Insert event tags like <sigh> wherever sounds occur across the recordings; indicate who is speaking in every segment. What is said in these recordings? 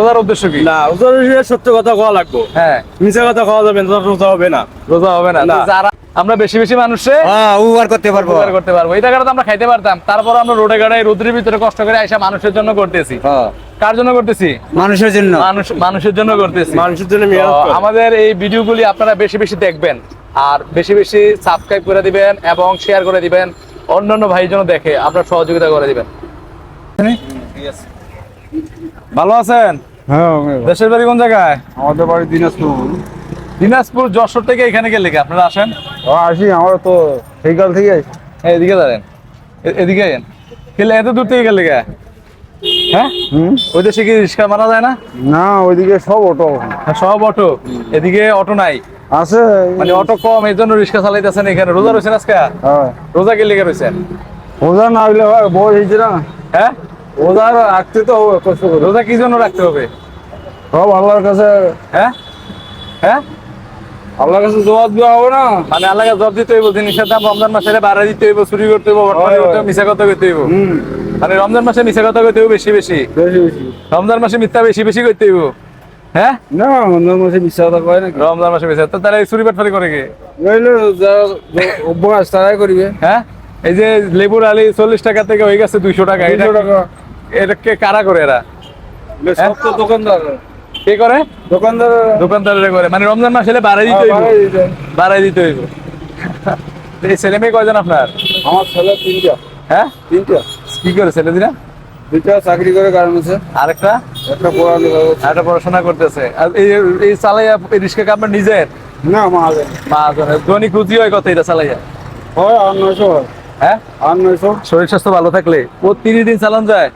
Speaker 1: রোজার উদ্দেশ্য কি?
Speaker 2: না রোজার হিসেবে সত্য কথা খাওয়া লাগবো।
Speaker 1: হ্যাঁ।
Speaker 2: মিশা কথা খাওয়া যাবে না রোজা হবে না।
Speaker 1: রোজা হবে না। যারা আমরা বেশি বেশি মানুষে
Speaker 3: উপকার করতে পারব।
Speaker 1: উপকার করতে পারব। এই টাকাটা তো আমরা খাইতে পারতাম। তারপর আমরা রোডে গাড়ায় রোদ্রের ভিতরে কষ্ট করে আইসা মানুষের জন্য করতেছি।
Speaker 3: হ্যাঁ,
Speaker 1: কার জন্য করতেছি?
Speaker 3: মানুষের জন্য।
Speaker 1: মানুষ মানুষের জন্য করতেছি।
Speaker 2: মানুষের জন্য।
Speaker 1: আমাদের এই ভিডিওগুলি আপনারা বেশি বেশি দেখবেন। আর বেশি বেশি সাবস্ক্রাইব করে দিবেন এবং শেয়ার করে দিবেন। অন্যান্য ভাই যেন দেখে আপনার সহযোগিতা করে দিবেন। ভালো আছেন?
Speaker 4: হ্যাঁ
Speaker 1: দেশের বাড়ি কোন জায়গায়?
Speaker 4: আমাদের বাড়ি দিনাজপুর।
Speaker 1: দিনাজপুর যশোর থেকে এখানে গেলে কি আপনারা আসেন?
Speaker 4: ও, আসি আমরা তো সেইকাল থেকে আসি।
Speaker 1: এই, এদিকে দাঁড়েন। এদিকে আইন গেলে এত দূর থেকে গেলে গা হ্যাঁ? ওই দেশে কি রিক্সা মারা যায় না?
Speaker 4: না ওইদিকে সব অটো।
Speaker 1: হ্যাঁ, সব অটো। এদিকে অটো নাই।
Speaker 4: আছে।
Speaker 1: মানে অটো কম এই জন্য রিক্সা চালাইতেছেন এখানে। রোজা রয়েছেন আজকে?
Speaker 4: হ্যাঁ।
Speaker 1: রোজা গেলে রয়েছেন
Speaker 4: ওজা না হইলে হয় বই হয়েছে না।
Speaker 1: হ্যাঁ?
Speaker 4: ওজা রাখতে তো হবে কষ্ট করে।
Speaker 1: রোজা কি জন্য রাখতে হবে?
Speaker 4: সব আল্লাহর কাছে।
Speaker 1: হ্যাঁ? হ্যাঁ?
Speaker 4: আল্লাহর কাছে জবাব দেওয়া হবে না?
Speaker 1: মানে আল্লাহকে জব দিতে হইব জিনিসের দাম রমজান মাসে বাড়া দিতে হইব চুরি করতে হইব। মিশা কথা করতে হইব। মানে রমজান মাসে মিশা কথা করতে হইব বেশি বেশি। রমজান মাসে মিথ্যা বেশি বেশি করতে হইব। হ্যাঁ?
Speaker 4: না অন্য মাসে কথা কয় নাকি?
Speaker 1: রমজান মাসে মিশা তো তাহলে চুরি বাটফারি করে কে?
Speaker 4: নইলে যারা অভ্যাস তারাই করিবে।
Speaker 1: হ্যাঁ? এই যে লেবুর আলি চল্লিশ টাকা থেকে হয়ে গেছে দুইশো টাকা। এটা
Speaker 4: টাকা।
Speaker 1: এটা কে কারা করে এরা?
Speaker 4: সব তো দোকানদার।
Speaker 1: কে করে?
Speaker 4: দোকানদার।
Speaker 1: দোকানদারেরা করে। মানে রমজান মাসে হলে বাড়াই দিতে হইব।
Speaker 4: বাড়াই দিতে।
Speaker 1: হইব। এই ছেলে মেয়ে কয়জন আপনার?
Speaker 4: আমার ছেলে তিনটা।
Speaker 1: হ্যাঁ?
Speaker 4: তিনটা।
Speaker 1: কি করে ছেলে দিনা
Speaker 4: দুইটা চাকরি করে গার্মেন্টসে
Speaker 1: আরেকটা?
Speaker 4: একটা পড়ালি
Speaker 1: একটা পড়াশোনা করতেছে। আর এই এই চালাইয়া এই রিক্সা কি আপনার নিজের?
Speaker 4: না মা হবে
Speaker 1: মা দৈনিক রুজি হয় কত এটা চালাইয়া?
Speaker 4: হয় আর নয়শো হয়।
Speaker 1: হ্যাঁ?
Speaker 4: আর নয়শো।
Speaker 1: শরীর স্বাস্থ্য ভালো থাকলে ও তিরিশ দিন চালান যায়?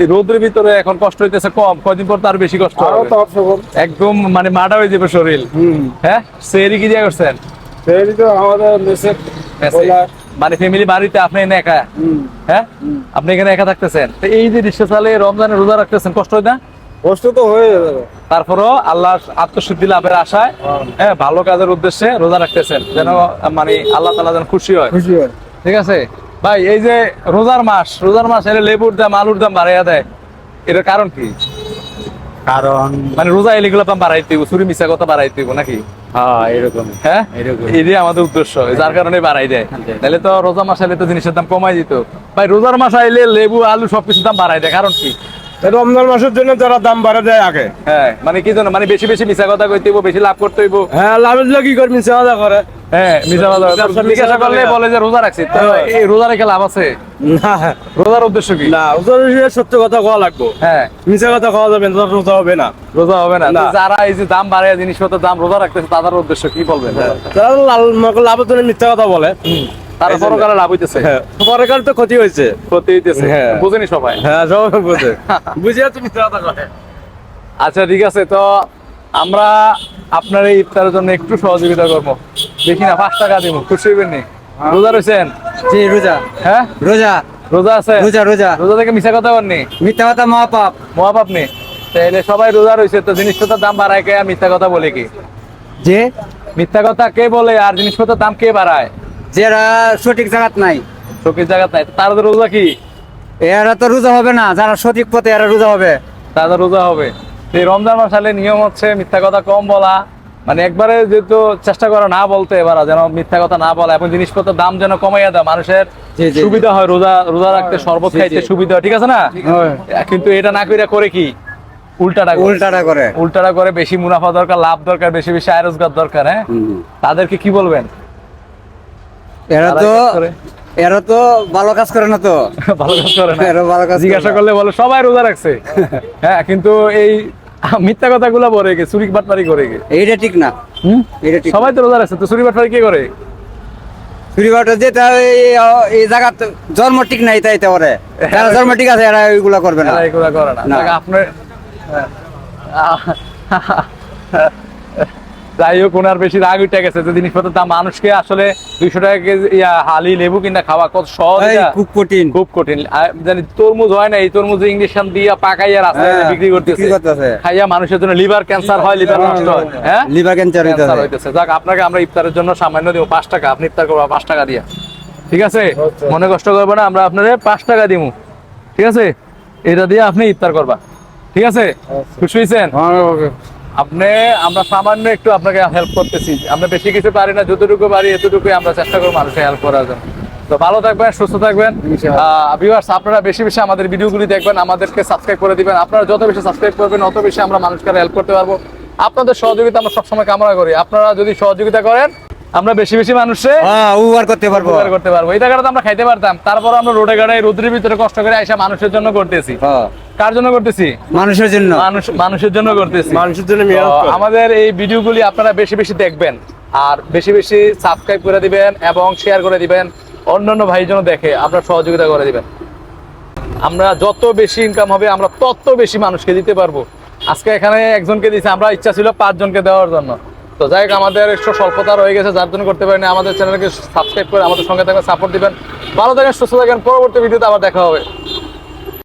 Speaker 1: এই রোদের ভিতরে এখন কষ্ট হইতেছে কম কয়দিন পর তো আরও বেশি কষ্ট হবে। একদম মানে মাটা হয়ে যাবে শরীর। হ্যাঁ? সেরি কি দিয়ে করছেন?
Speaker 4: মেসে
Speaker 1: মানে ফ্যামিলি বাড়িতে আপনি এনে একা? হ্যাঁ? আপনি এখানে একা থাকতেছেন? তো এই যে রিক্সা চালিয়ে রমজানে রোজা রাখতেছেন কষ্ট হয় না?
Speaker 4: কষ্ট তো হয়ে যাবে।
Speaker 1: তারপরও আল্লাহ আত্মশুদ্ধি লাভের আশায় হ্যাঁ। ভালো কাজের উদ্দেশ্যে রোজা রাখতেছেন। যেন মানে আল্লাহ তালা যেন খুশি হয়।
Speaker 4: খুশি হয়।
Speaker 1: ঠিক আছে? ভাই এই যে রোজার মাস রোজার মাস এলে লেবুর দাম আলুর দাম বাড়াইয়া দেয়। এটার কারণ কি?
Speaker 3: কারণ
Speaker 1: মানে রোজা এলে এগুলো দাম বাড়াইতে হইব চুরি মিশা কথা বাড়াইতে হইব নাকি?
Speaker 3: হ্যাঁ এরকম।
Speaker 1: হ্যাঁ? এটাই আমাদের উদ্দেশ্য যার কারণে বাড়াই দেয়। তাহলে তো রোজা মাস আইলে তো জিনিসের দাম কমাই দিত। ভাই রোজার মাস আইলে লেবু আলু সবকিছুর দাম বাড়াই দেয় কারণ কি?
Speaker 2: রমজান মাসের জন্য যারা দাম বাড়া দেয় আগে।
Speaker 1: হ্যাঁ মানে কি জন্য? মানে বেশি বেশি মিশা কথা কইতে হইব বেশি লাভ করতে হইব।
Speaker 2: হ্যাঁ লাভের জন্য কি করবি মিশা কথা করে?
Speaker 1: হ্যাঁ জিজ্ঞাসা করলে বলে যে রোজা রাখছি। তো
Speaker 2: হ্যাঁ।
Speaker 1: এই রোজা রেখে লাভ আছে?
Speaker 2: না।
Speaker 1: রোজার উদ্দেশ্য কি?
Speaker 2: না রোজার সত্য কথা খাওয়া লাগবো।
Speaker 1: হ্যাঁ।
Speaker 2: মিশা কথা খাওয়া যাবে না রোজা হবে না।
Speaker 1: রোজা হবে না। যারা এই যে দাম বাড়ায় জিনিসপত্রের দাম রোজা রাখতেছে তাদের উদ্দেশ্য কি বলবেন?
Speaker 2: তারা লাল জন্য মিথ্যা কথা বলে।
Speaker 1: তারা পরকালে লাভ হইতেছে।
Speaker 2: হ্যাঁ। তো ক্ষতি হয়েছে
Speaker 1: ক্ষতি হইতেছে।
Speaker 2: হ্যাঁ।
Speaker 1: বুঝেনি সবাই?
Speaker 2: হ্যাঁ সবাই বোঝে। <laughs> বুঝিয়ে তো মিথ্যা কথা কয়।
Speaker 1: আচ্ছা ঠিক আছে। তো আমরা আপনার এই ইফতারের জন্য একটু সহযোগিতা করব। দেখি না পাঁচ টাকা দিব খুশি হইবেন নি? রোজা রয়েছেন
Speaker 3: জি রোজা।
Speaker 1: হ্যাঁ?
Speaker 3: রোজা।
Speaker 1: রোজা আছে?
Speaker 3: রোজা রোজা।
Speaker 1: রোজা থেকে মিশা কথা বলনি?
Speaker 3: মিথ্যা কথা মহাপাপ।
Speaker 1: মহাপাপ নেই তাহলে সবাই রোজা রয়েছে তো জিনিসপত্রের দাম বাড়ায় কে মিথ্যা কথা বলে কি?
Speaker 3: যে?
Speaker 1: মিথ্যা কথা কে বলে আর জিনিসপত্রের দাম কে বাড়ায়?
Speaker 3: যারা সঠিক জায়গাত নাই।
Speaker 1: সঠিক জায়গা নাই তারা রোজা কি?
Speaker 3: এরা তো রোজা হবে না যারা সঠিক পথে এরা রোজা হবে।
Speaker 1: তাদের রোজা হবে। এই রমজান মাস আলে নিয়ম হচ্ছে মিথ্যা কথা কম বলা মানে একবারে যেহেতু চেষ্টা করা না বলতে এবার যেন মিথ্যা কথা না বলা এবং জিনিসপত্রের দাম যেন কমাইয়া দেয় মানুষের সুবিধা হয় রোজা রোজা রাখতে শরবত খাইতে সুবিধা হয় ঠিক আছে না? কিন্তু এটা না করে করে কি? উল্টাটা করে।
Speaker 3: উল্টাটা করে।
Speaker 1: উল্টাটা করে বেশি মুনাফা দরকার লাভ দরকার বেশি বেশি আয় রোজগার দরকার হ্যাঁ? তাদেরকে কি বলবেন?
Speaker 3: এরা তো এরা তো ভালো কাজ করে না তো। <laughs>
Speaker 1: ভালো কাজ করে না।
Speaker 3: এরা ভালো কাজ
Speaker 1: জিজ্ঞাসা করলে বলে সবাই রোজা রাখছে। <laughs> হ্যাঁ কিন্তু এই মিথ্যা কথাগুলো বলে গে চুরি বাটপারি করে গে
Speaker 3: এইটা ঠিক না।
Speaker 1: হুম?
Speaker 3: এটা ঠিক
Speaker 1: সবাই তো রোজা রাখছে তো চুরি বাটপারি কে করে?
Speaker 3: চুরি বাটপারি যে তা এই- জায়গা জন্ম ঠিক নাই তাই তো ওরে। জন্ম ঠিক আছে এরা ওইগুলা করবে না।
Speaker 1: এরা এগুলা করে না।
Speaker 3: না।
Speaker 1: আপনার যাই হোক ওনার বেশি রাগ উঠে গেছে যে জিনিসপত্রের দাম। মানুষকে আসলে দুইশো টাকা কেজি হালি লেবু কিনা খাওয়া কত সহজ
Speaker 3: খুব কঠিন।
Speaker 1: খুব কঠিন। জানি তরমুজ হয় না এই তরমুজ ইঞ্জেকশন দিয়া পাকাইয়া রাস্তায়
Speaker 3: হ্যাঁ,
Speaker 1: বিক্রি করতেছে। খাইয়া মানুষের জন্য লিভার ক্যান্সার হয় লিভার নষ্ট হয় হ্যাঁ?
Speaker 3: লিভার ক্যান্সার হইতাছে।
Speaker 1: যাক আপনাকে আমরা ইফতারের জন্য সামান্য দিব পাঁচ টাকা। আপনি ইফতার করব পাঁচ টাকা দিয়া। ঠিক আছে?
Speaker 4: আচ্ছা।
Speaker 1: মনে কষ্ট করব না আমরা আপনাদের পাঁচ টাকা দিব ঠিক আছে? এটা দিয়ে আপনি ইফতার করবা। ঠিক আছে?
Speaker 4: আচ্ছা।
Speaker 1: খুশি হয়েছেন
Speaker 4: হ্যাঁ
Speaker 1: আপনি আমরা সামান্য একটু আপনাকে হেল্প করতেছি। আমরা বেশি কিছু পারি না যতটুকু পারি এতটুকু আমরা চেষ্টা করব মানুষকে হেল্প করার জন্য। তো ভালো থাকবেন সুস্থ থাকবেন। ভিউয়ার্স আপনারা বেশি বেশি আমাদের ভিডিওগুলি দেখবেন আমাদেরকে সাবস্ক্রাইব করে দিবেন। আপনারা যত বেশি সাবস্ক্রাইব করবেন অত বেশি আমরা মানুষকে হেল্প করতে পারব। আপনাদের সহযোগিতা আমরা সবসময় কামনা করি। আপনারা যদি সহযোগিতা করেন আমরা বেশি বেশি মানুষে
Speaker 3: হ্যাঁ উপকার করতে পারব।
Speaker 1: উপকার করতে পারব। এই টাকাটা তো আমরা খাইতে পারতাম। তারপর আমরা রোডে গাড়ে রোদ্রের ভিতরে কষ্ট করে আইসা মানুষের জন্য করতেছি।
Speaker 3: হ্যাঁ,
Speaker 1: কার জন্য করতেছি?
Speaker 3: মানুষের জন্য।
Speaker 1: মানুষ মানুষের জন্য করতেছি।
Speaker 2: মানুষের জন্য।
Speaker 1: আমাদের এই ভিডিওগুলি আপনারা বেশি বেশি দেখবেন। আর বেশি বেশি সাবস্ক্রাইব করে দিবেন এবং শেয়ার করে দিবেন। অন্যান্য ভাই যেন দেখে আপনার সহযোগিতা করে দিবেন। আমরা যত বেশি ইনকাম হবে আমরা তত বেশি মানুষকে দিতে পারব। আজকে এখানে একজনকে দিয়েছে আমরা ইচ্ছা ছিল পাঁচজনকে দেওয়ার জন্য। তো যাই হোক, আমাদের একটু স্বল্পতা রয়ে গেছে, যার জন্য করতে পারিনি। আমাদের চ্যানেলকে সাবস্ক্রাইব করে আমাদের সঙ্গে থাকবেন সাপোর্ট দিবেন। ভালো থাকেন, সুস্থ থাকেন, পরবর্তী ভিডিওতে আবার দেখা হবে।